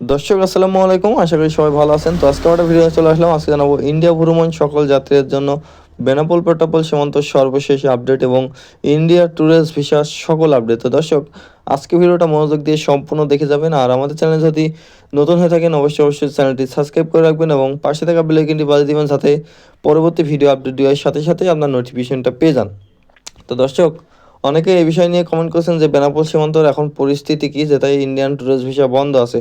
দর্শক, আসসালামু আলাইকুম। আশা করি সবাই ভালো আছেন। তো আজকে একটা ভিডিও চলে আসলাম। আজকে জানাব ইন্ডিয়া ভ্রমণ সকল যাত্রীদের জন্য বেনাপোল পেটাপোল সীমান্ত সর্বশেষ আপডেট এবং ইন্ডিয়া ট্যুরিস্ট ভিসা সকল আপডেট তো দর্শক, আজকে ভিডিওটা মনোযোগ দিয়ে সম্পূর্ণ দেখে যাবেন। আর আমাদের চ্যানেল যদি নতুন হয়ে থাকেন, অবশ্যই অবশ্যই চ্যানেলটি সাবস্ক্রাইব করে রাখবেন এবং পাশে থাকা বেলাইকিনটি বাজিয়ে দিবেন যাতে পরবর্তী ভিডিও আপডেট দেওয়ার সাথে সাথে আপনার নোটিফিকেশনটা পেয়ে যান। তো দর্শক অনেকে এই বিষয় নিয়ে কমেন্ট করেছেন যে বেনাপোল সীমান্তর এখন পরিস্থিতি কি? যে তাই ইন্ডিয়ান ট্যুরিস্ট ভিসা বন্ধ আছে।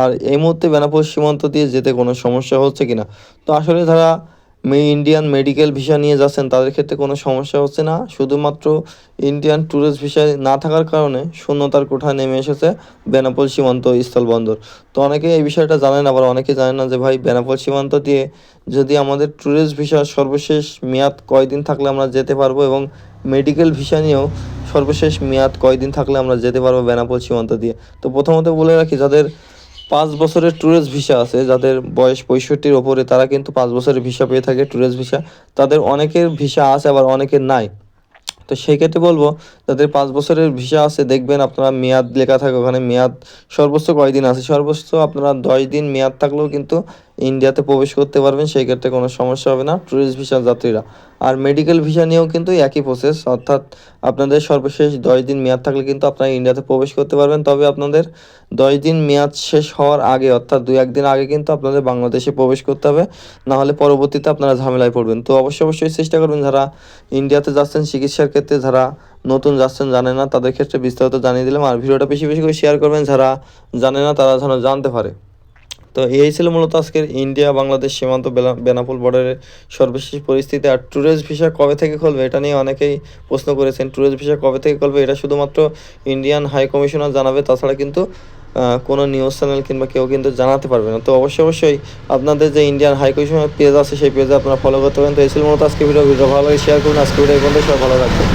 আর এই মুহূর্তে বেনাপোল সীমান্ত দিয়ে যেতে কোনো সমস্যা হচ্ছে কিনা? তো আসলে মে ইন্ডিয়ান মেডিকেল ভিসা নিয়ে যাচ্ছেন, তাদের ক্ষেত্রে কোনো সমস্যা হচ্ছে না। শুধুমাত্র ইন্ডিয়ান ট্যুরিস্ট ভিসা না থাকার কারণে শূন্যতার কোঠায় নেমে এসেছে বেনাপোল সীমান্ত স্থলবন্দর তো অনেকে এই বিষয়টা জানেন, আবার অনেকে জানেন না যে ভাই, বেনাপোল সীমান্ত দিয়ে যদি আমাদের ট্যুরিস্ট ভিসার সর্বশেষ মেয়াদ কয়দিন থাকলে আমরা যেতে পারব এবং মেডিকেল ভিসা নিয়েও সর্বশেষ মেয়াদ কয়দিন থাকলে আমরা যেতে পারব বেনাপোল সীমান্ত দিয়ে? তো প্রথমত বলে রাখি, যাদের পাঁচ বছরের ট্যুরিস্ট ভিসা আছে, যাদের বয়স পঁয়ষট্টির ওপরে, তারা কিন্তু পাঁচ বছরের ভিসা পেয়ে থাকে ট্যুরিস্ট ভিসা তাদের অনেকের ভিসা আছে, আবার অনেকের নাই। তো সেই ক্ষেত্রে বলব, যাদের পাঁচ বছরের ভিসা আছে, দেখবেন আপনারা মেয়াদ লেখা থাকে ওখানে, মেয়াদ সর্বোচ্চ কয়দিন আছে? সর্বোচ্চ আপনারা দশ দিন মেয়াদ থাকলেও কিন্তু ইন্ডিয়াতে প্রবেশ করতে পারবেন সেই ক্ষেত্রে কোনো সমস্যা হবে না ট্যুরিস্ট ভিসা যাত্রীরা। আর মেডিকেল ভিসা নিয়েও কিন্তু একই প্রসেস অর্থাৎ আপনাদের সর্বশেষ দশ দিন মেয়াদ থাকলে কিন্তু আপনারা ইন্ডিয়াতে প্রবেশ করতে পারবেন। তবে আপনাদের দশ দিন মেয়াদ শেষ হওয়ার আগে, অর্থাৎ দু একদিন আগে কিন্তু আপনাদের বাংলাদেশে প্রবেশ করতে হবে। নাহলে পরবর্তীতে আপনারা ঝামেলায় পড়বেন। তো অবশ্যই অবশ্যই চেষ্টা করবেন যারা ইন্ডিয়াতে যাচ্ছেন, চিকিৎসার ক্ষেত্রে যারা নতুন যাচ্ছেন জানে না, তাদের ক্ষেত্রে বিস্তারিত জানিয়ে দিলাম। আর ভিডিওটা বেশি বেশি করে শেয়ার করবেন যারা জানে না, তারা যেন জানতে পারে। তো এই ছিল মূলত আজকের ইন্ডিয়া, বাংলাদেশ সীমান্ত বেনাপোল বর্ডারের সর্বশেষ পরিস্থিতি। আর ট্যুরিস্ট ভিসা কবে থেকে খুলবে এটা নিয়ে অনেকেই প্রশ্ন করেছেন। ট্যুরিস্ট ভিসা কবে থেকে খুলবে এটা শুধুমাত্র ইন্ডিয়ান হাই কমিশনার জানাবে, তাছাড়া কিন্তু কোনো নিউজ চ্যানেল কিংবা কেউ কিন্তু জানাতে পারবে না। তো অবশ্যই অবশ্যই আপনাদের যে ইন্ডিয়ান হাই কমিশনার পেজ আছে, সেই পেজে আপনারা ফলো করতে পারেন। তো এই ছিল মূলত আজকে ভিডিও ভিডিও ভালো শেয়ার করুন। আজকে ভিডিও সবাই ভালো রাখবেন